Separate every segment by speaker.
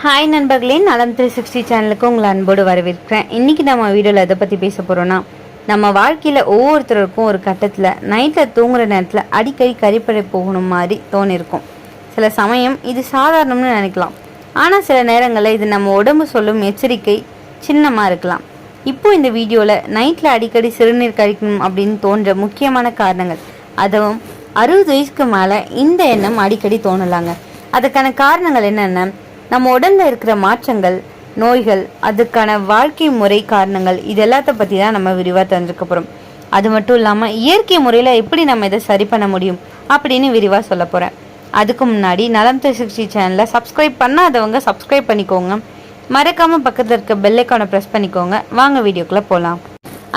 Speaker 1: Hi நண்பர்களே நலம் three sixty சேனலுக்கு உங்களை அன்போடு வரவேற்கிறேன். இன்றைக்கி நம்ம வீடியோவில் எதை பற்றி பேச போகிறோன்னா நம்ம வாழ்க்கையில் ஒவ்வொருத்தருக்கும் ஒரு கட்டத்தில் நைட்டில் தூங்குற நேரத்தில் அடிக்கடி கறிப்படை போகணும் மாதிரி தோணிருக்கும். சில சமயம் இது சாதாரணம்னு நினைக்கலாம். ஆனால் சில நேரங்களில் இது நம்ம உடம்பு சொல்லும் எச்சரிக்கை சின்னமாக இருக்கலாம். இப்போ இந்த வீடியோவில் நைட்டில் அடிக்கடி சிறுநீர் கழிக்கணும் அப்படின்னு தோன்ற முக்கியமான காரணங்கள். அதுவும் அறுபது வயசுக்கு மேலே இந்த எண்ணம் அடிக்கடி தோணலாங்க. அதுக்கான காரணங்கள் என்னென்ன? நம்ம உடலில் இருக்கிற மாற்றங்கள் நோய்கள் அதுக்கான வாழ்க்கை முறை காரணங்கள் இது எல்லாத்த பற்றி தான் நம்ம விரிவாக தெரிஞ்சுக்க போகிறோம் அது மட்டும் இல்லாமல் இயற்கை முறையில் எப்படி நம்ம இதை சரி பண்ண முடியும் அப்படின்னு விரிவாக சொல்ல போகிறேன் அதுக்கு முன்னாடி நலம் த்ரீ சிக்ஸ்டி சேனலை சப்ஸ்கிரைப் பண்ணாதவங்க சப்ஸ்கிரைப் பண்ணிக்கோங்க. மறக்காமல் பக்கத்தில் இருக்க பெல்லைக்கானை ப்ரெஸ் பண்ணிக்கோங்க. வாங்க வீடியோக்குள்ளே போகலாம்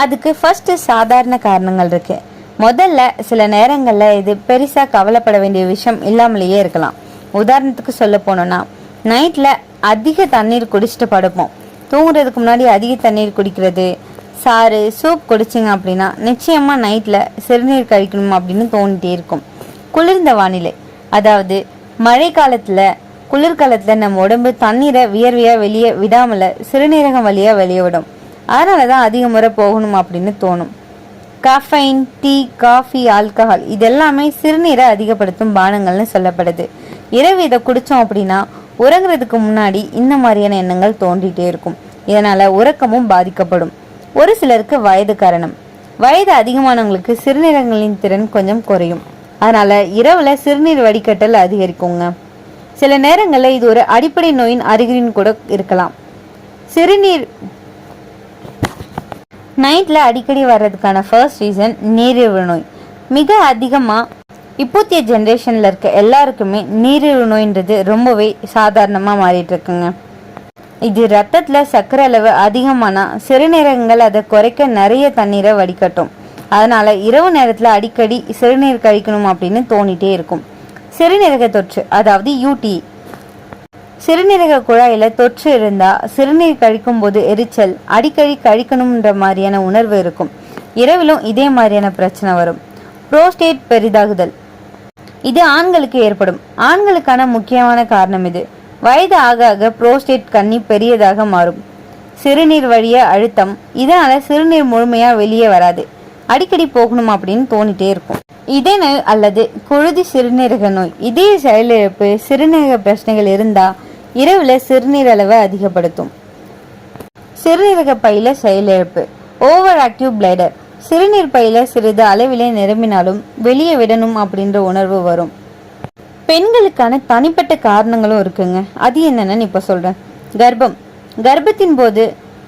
Speaker 1: அதுக்கு ஃபர்ஸ்ட் சாதாரண காரணங்கள் இருக்குது முதல்ல சில நேரங்களில் இது பெருசாக கவலைப்பட வேண்டிய விஷயம் இல்லாமலேயே இருக்கலாம். உதாரணத்துக்கு சொல்ல போனோன்னா நைட்டில் அதிக தண்ணீர் குடிச்சிட்டு படுப்போம். தூங்குறதுக்கு முன்னாடி அதிக தண்ணீர் குடிக்கிறது சாறு சூப் குடிச்சிங்க அப்படின்னா நிச்சயமாக நைட்டில் சிறுநீர் கழிக்கணும் அப்படின்னு தோணிட்டே இருக்கும். குளிர்ந்த வானிலை அதாவது மழை காலத்தில் குளிர்காலத்தில் நம்ம உடம்பு தண்ணீரை வியர்வையாக வெளியே விடாமல் சிறுநீரகம் வழியாக வெளியே விடும். அதனால தான் அதிக முறை போகணும் அப்படின்னு தோணும். கஃபைன் டீ காஃபி ஆல்கஹால் இதெல்லாமே சிறுநீரை அதிகப்படுத்தும் பானங்கள்னு சொல்லப்படுது. இரவு இதை குடித்தோம் அப்படின்னா உறங்குறதுக்கு முன்னாடி இந்த மாதிரியான எண்ணங்கள் தோன்றிட்டே இருக்கும். இதனால உறக்கமும் பாதிக்கப்படும். ஒரு சிலருக்கு வயது காரணம். வயது அதிகமானவங்களுக்கு சிறுநீரகங்களின் திறன் கொஞ்சம் குறையும். அதனால இரவுல சிறுநீர் வடிகட்டல் அதிகரிக்குங்க. சில நேரங்களில் இது ஒரு அடிப்படை நோயின் அறிகுறின்னு கூட இருக்கலாம். சிறுநீர் நைட்டில் அடிக்கடி வர்றதுக்கான ஃபர்ஸ்ட் ரீசன் நீரிழிவு நோய். மிக அதிகமாக இப்போத்திய ஜென்ரேஷனில் இருக்க எல்லாருக்குமே நீரிழிவு நோயின்றது ரொம்பவே சாதாரணமாக மாறிட்டு இருக்குங்க இது ரத்தத்தில் சர்க்கரை அளவு அதிகமானால் சிறுநீரகங்கள் அதை குறைக்க நிறைய தண்ணீரை வடிகட்டும் அதனால் இரவு நேரத்தில் அடிக்கடி சிறுநீர் கழிக்கணும் அப்படின்னு தோணிட்டே இருக்கும். சிறுநீரக தொற்று அதாவது யூடி சிறுநீரக குழாயில் தொற்று இருந்தால் சிறுநீர் கழிக்கும் போது எரிச்சல் அடிக்கடி கழிக்கணும்ன்ற மாதிரியான உணர்வு இருக்கும். இரவிலும் இதே மாதிரியான பிரச்சனை வரும். புரோஸ்டேட் பெரிதாகுதல் இது ஆண்களுக்கு ஏற்படும். ஆண்களுக்கான முக்கியமான காரணம் இது. வயது ஆக ஆக புரோஸ்டேட் கன்னி பெரியதாக மாறும். சிறுநீர் வழிய அழுத்தம். இதனால சிறுநீர் முழுமையா வெளியே வராது. அடிக்கடி போகணும் அப்படின்னு தோணிட்டே இருக்கும். இதய நோய் அல்லது குழுதி சிறுநீரக நோய். இதய செயலிழப்பு சிறுநீரக பிரச்சனைகள் இருந்தா இரவுல சிறுநீர் அளவை அதிகப்படுத்தும். சிறுநீரக பையில செயலிழப்பு ஓவர் ஆக்டிவ் பிளேடர் சிறுநீர் பையில சிறிது அளவிலே நிரம்பினாலும் வெளியே விடணும் அப்படின்ற உணர்வு வரும். பெண்களுக்கான தனிப்பட்ட காரணங்களும் இருக்குங்க. அது என்னென்னு இப்போ சொல்கிறேன் கர்ப்பம். கர்ப்பத்தின் போது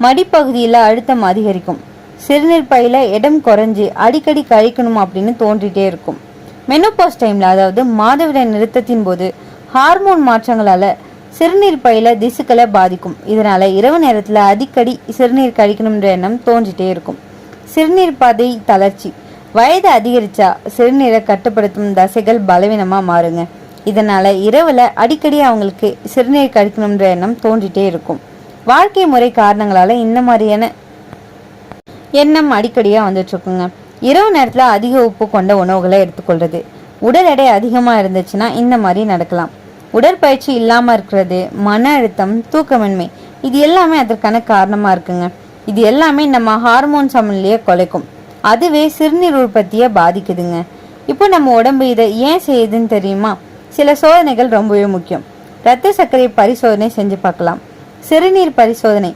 Speaker 1: மடிப்பகுதியில் அழுத்தம் அதிகரிக்கும். சிறுநீர் பையில இடம் குறைஞ்சி அடிக்கடி கழிக்கணும் அப்படின்னு தோன்றிட்டே இருக்கும். மெனோபாஸ் டைமில் அதாவது மாதவிடாய் நிறுத்தத்தின் போது ஹார்மோன் மாற்றங்களால் சிறுநீர் பையில திசுக்களை பாதிக்கும். இதனால் இரவு நேரத்தில் அடிக்கடி சிறுநீர் கழிக்கணுன்ற எண்ணம் தோன்றிட்டே இருக்கும். சிறுநீர் பாதை தளர்ச்சி. வயது அதிகரிச்சா சிறுநீரை கட்டுப்படுத்தும் தசைகள் பலவீனமா மாறுங்க. இதனால இரவுல அடிக்கடி அவங்களுக்கு சிறுநீர் கழிக்கணும்ன்ற எண்ணம் தோன்றிட்டே இருக்கும். வாழ்க்கை முறை காரணங்களால இந்த மாதிரியான எண்ணம் அடிக்கடியாக வந்துட்டு இருக்குங்க. இரவு நேரத்தில் அதிக உப்பு கொண்ட உணவுகளை எடுத்துக்கொள்றது. உடல் எடை அதிகமாக இருந்துச்சுன்னா இந்த மாதிரி நடக்கலாம். உடற்பயிற்சி இல்லாமல் இருக்கிறது மன அழுத்தம் தூக்கமின்மை இது எல்லாமே அதற்கான காரணமாக இருக்குங்க. இது எல்லாமே நம்ம ஹார்மோன் சமநிலையை குலைக்கும். அதுவே சிறுநீர் உற்பத்தியை பாதிக்குதுங்க. இப்போ நம்ம உடம்பு இதை ஏன் செய்யுதுன்னு தெரியுமா? சில சோதனைகள் ரொம்பவே முக்கியம். இரத்த சர்க்கரை பரிசோதனை செஞ்சு பார்க்கலாம். சிறுநீர் பரிசோதனை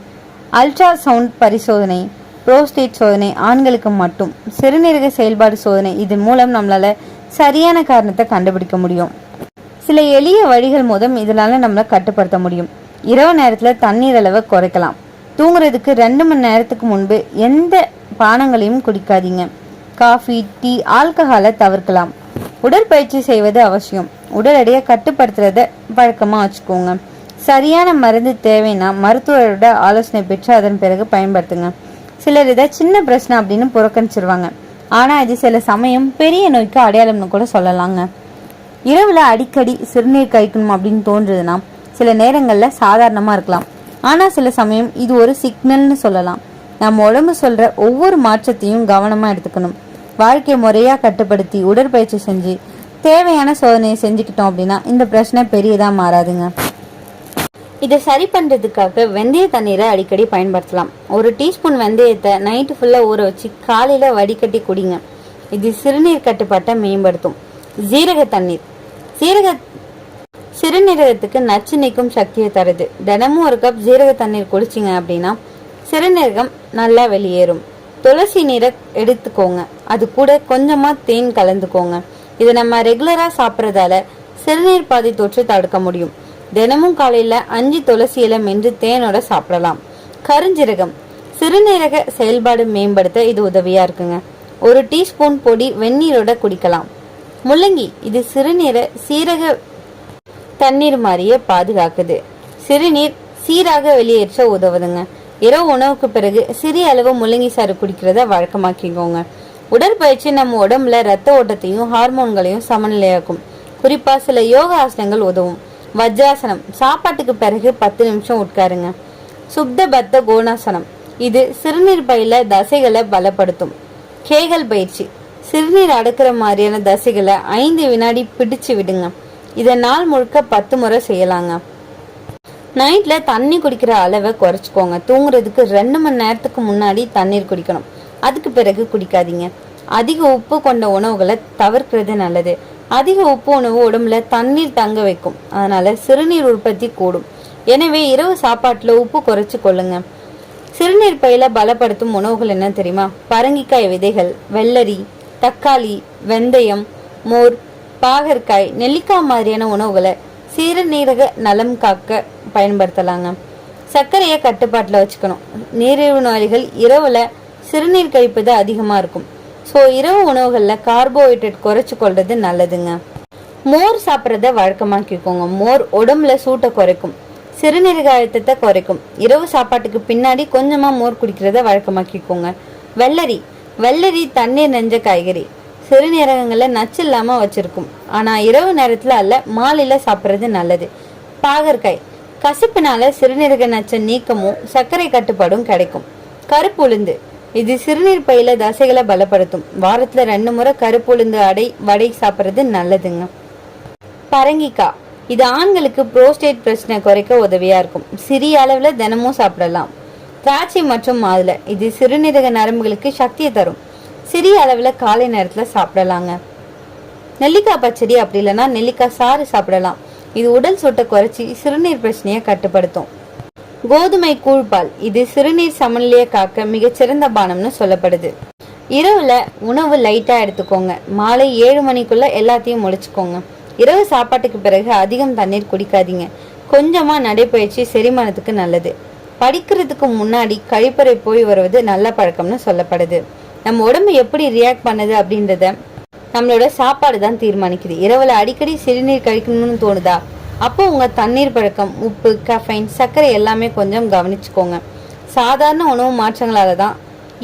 Speaker 1: அல்ட்ரா சவுண்ட் பரிசோதனை புரோஸ்டேட் சோதனை ஆண்களுக்கு மட்டும். சிறுநீரக செயல்பாடு சோதனை இதன் மூலம் நம்மளால சரியான காரணத்தை கண்டுபிடிக்க முடியும். சில எளிய வழிகள் மூலம் இதனால நம்மளை கட்டுப்படுத்த முடியும். இரவு நேரத்தில் தண்ணீர் அளவை குறைக்கலாம். தூங்குறதுக்கு ரெண்டு மணி நேரத்துக்கு முன்பு எந்த பானங்களையும் குடிக்காதீங்க. காஃபி டீ ஆல்கஹாலை தவிர்க்கலாம். உடற்பயிற்சி செய்வது அவசியம். உடல் எடையை கட்டுப்படுத்துறத பழக்கமாக வச்சுக்கோங்க. சரியான மருந்து தேவைன்னா மருத்துவரோட ஆலோசனை பெற்று அதன் பிறகு பயன்படுத்துங்க. சிலர் இதை சின்ன பிரச்சனை அப்படின்னு புறக்கணிச்சிருவாங்க. ஆனால் இது சில சமயம் பெரிய நோய்க்கு அடையாளம்னு கூட சொல்லலாங்க. இரவில் அடிக்கடி சிறுநீர் கழிக்கணும் அப்படின்னு தோன்றுதுன்னா சில நேரங்களில் சாதாரணமாக இருக்கலாம். ஆனால் சில சமயம் இது ஒரு சிக்னல்னு சொல்லலாம். நம்ம உடம்பு சொல்கிற ஒவ்வொரு மாற்றத்தையும் கவனமாக எடுத்துக்கணும். வாழ்க்கை முறையாக கட்டுப்படுத்தி உடற்பயிற்சி செஞ்சு தேவையான சோதனையை செஞ்சுக்கிட்டோம் அப்படின்னா இந்த பிரச்சனை பெரியதாக மாறாதுங்க. இதை சரி பண்ணுறதுக்காக வெந்தய தண்ணீரை அடிக்கடி பயன்படுத்தலாம். ஒரு டீஸ்பூன் வெந்தயத்தை நைட்டு ஃபுல்லாக ஊற வச்சு காலையில் வடிகட்டி குடிங்க. இது சிறுநீர் கட்டுப்பாட்டை மேம்படுத்தும். ஜீரக தண்ணீர். சீரக சிறுநீரகத்துக்கு நச்சு நீக்கும் சக்தியை தருது. தினமும் ஒரு கப் ஜீரக தண்ணீர் குடிச்சிங்க அப்படின்னா சிறுநீரகம் நல்லா வெளியேறும். துளசி நீரை எடுத்துக்கோங்க. அது கூட கொஞ்சமாக தேன் கலந்துக்கோங்க. இதை நம்ம ரெகுலராக சாப்பிட்றதால சிறுநீர் பாதை தொற்று தடுக்க முடியும். தினமும் காலையில் அஞ்சு துளசி இலை மென்று தேனோட சாப்பிடலாம். கருஞ்சீரகம். சிறுநீரக செயல்பாடு மேம்படுத்த இது உதவியா இருக்குங்க. ஒரு டீஸ்பூன் பொடி வெந்நீரோட குடிக்கலாம். முள்ளங்கி. இது சிறுநீர சீரக தண்ணீர் மாதிரியே பாதுகாக்குது. சிறுநீர் சீராக வெளியேற்ற உதவுதுங்க. இரவு உணவுக்கு பிறகு சிறிய அளவு முள்ளங்கி சாறு குடிக்கிறத வழக்கமாக்கிக்கோங்க. உடற்பயிற்சி நம்ம உடம்புல ரத்த ஓட்டத்தையும் ஹார்மோன்களையும் சமநிலையாக்கும். குறிப்பா சில யோக ஆசனங்கள் உதவும். வஜ்ராசனம் சாப்பாட்டுக்கு பிறகு பத்து நிமிஷம் உட்காருங்க. சுப்த பத்த கோணாசனம் இது சிறுநீர் பையில தசைகளை பலப்படுத்தும். கேகல் பயிற்சி சிறுநீர் அடக்கிற மாதிரியான தசைகளை ஐந்து வினாடி பிடிச்சு விடுங்க. இதை நாள் முழுக்க பத்து முறை செய்யலாங்க. நைட்ல தண்ணி குடிக்கிற அளவை குறைச்சிக்கோங்க. தூங்குறதுக்கு ரெண்டு மணி நேரத்துக்கு முன்னாடி தண்ணீர் குடிக்கணும். அதுக்கு பிறகு குடிக்காதீங்க. அதிக உப்பு கொண்ட உணவுகளை தவிர்க்கிறது நல்லது. அதிக உப்பு உணவு உடம்புல தண்ணீர் தங்க வைக்கும். அதனால சிறுநீர் உற்பத்தி கூடும். எனவே இரவு சாப்பாட்டில் உப்பு குறைச்சி கொள்ளுங்க. சிறுநீர் பையில பலப்படுத்தும் உணவுகள் என்ன தெரியுமா? பரங்கிக்காய் விதைகள் வெள்ளரி தக்காளி வெந்தயம் மோர் பாகற்காய் நெல்லிக்காய் மாதிரியான உணவுகளை சிறுநீரக நலம் காக்க பயன்படுத்தலாங்க. சர்க்கரையை கட்டுப்பாட்டில் வச்சுக்கணும். நீரிழிவு நோயாளிகள் இரவில் சிறுநீர் கழிப்பது அதிகமாக இருக்கும். ஸோ இரவு உணவுகளில் கார்போஹைட்ரேட் குறைச்சி கொள்வது நல்லதுங்க. மோர் சாப்பிட்றத வழக்கமாக்கிக்கோங்க. மோர் உடம்புல சூட்டை குறைக்கும். சிறுநீரக அழுத்தத்தை குறைக்கும். இரவு சாப்பாட்டுக்கு பின்னாடி கொஞ்சமாக மோர் குடிக்கிறத வழக்கமாக்கிக்கோங்க. வெள்ளரி. வெள்ளரி தண்ணீர் நெஞ்ச காய்கறி. சிறுநீரகங்களை நச்சு இல்லாமல் வச்சிருக்கும். ஆனால் இரவு நேரத்தில் அல்ல மாலையில் சாப்பிட்றது நல்லது. பாகற்காய். கசப்பினால சிறுநீரக நச்ச நீக்கமும் சர்க்கரை கட்டுப்பாடும் கிடைக்கும். கருப்பு உளுந்து. இது சிறுநீர் பையில தசைகளை பலப்படுத்தும். வாரத்துல ரெண்டு முறை கருப்பு உளுந்து அடை வடை சாப்பிட்றது நல்லதுங்க. பரங்கிக்காய். இது ஆண்களுக்கு புரோஸ்டேட் பிரச்சனை குறைக்க உதவியா இருக்கும். சிறிய அளவில் தினமும் சாப்பிடலாம். திராட்சை மற்றும் மாதுளை. இது சிறுநீரக நரம்புகளுக்கு சக்தியை தரும். சிறிய அளவில் காலை நேரத்தில் சாப்பிடலாங்க. நெல்லிக்காய் பச்சடி அப்படி இல்லைன்னா நெல்லிக்காய் சாறு சாப்பிடலாம். இது உடல் சொட்டை குறைச்சி சிறுநீர் பிரச்சனையை கட்டுப்படுத்தும். கோதுமை கூழ்பால் இது சிறுநீர் சமநிலையை காக்க மிகச்சிறந்த பானம்னு சொல்லப்படுது. இரவுல உணவு லைட்டா எடுத்துக்கோங்க. மாலை ஏழு மணிக்குள்ள எல்லாத்தையும் முடிச்சுக்கோங்க இரவு சாப்பாட்டுக்கு பிறகு அதிகம் தண்ணீர் குடிக்காதீங்க. கொஞ்சமா நடைப்பயிற்சி செரிமானத்துக்கு நல்லது. படிக்கிறதுக்கு முன்னாடி கழிப்பறை போய் வருவது நல்ல பழக்கம்னு சொல்லப்படுது. நம்ம உடம்பு எப்படி ரியாக்ட் பண்ணுது அப்படின்றத நம்மளோட சாப்பாடு தான் தீர்மானிக்குது. இரவில் அடிக்கடி சிறுநீர் கழிக்கணும்னு தோணுதா? அப்போ உங்கள் தண்ணீர் பழக்கம் உப்பு கஃபைன் சர்க்கரை எல்லாமே கொஞ்சம் கவனிச்சுக்கோங்க. சாதாரண உணவு மாற்றங்களால் தான்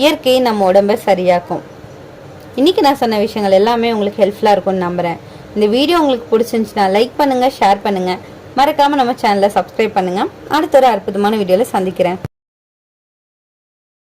Speaker 1: இயற்கையை நம்ம உடம்பை சரியாக்கும். இன்னைக்கு நான் சொன்ன விஷயங்கள் எல்லாமே உங்களுக்கு ஹெல்ப்ஃபுல்லாக இருக்கும்னு நம்புகிறேன் இந்த வீடியோ உங்களுக்கு பிடிச்சிருந்துச்சுன்னா லைக் பண்ணுங்கள் ஷேர் பண்ணுங்கள் மறக்காமல் நம்ம சேனலை சப்ஸ்கிரைப் பண்ணுங்கள் அடுத்த ஒரு அற்புதமான வீடியோவில் சந்திக்கிறேன்.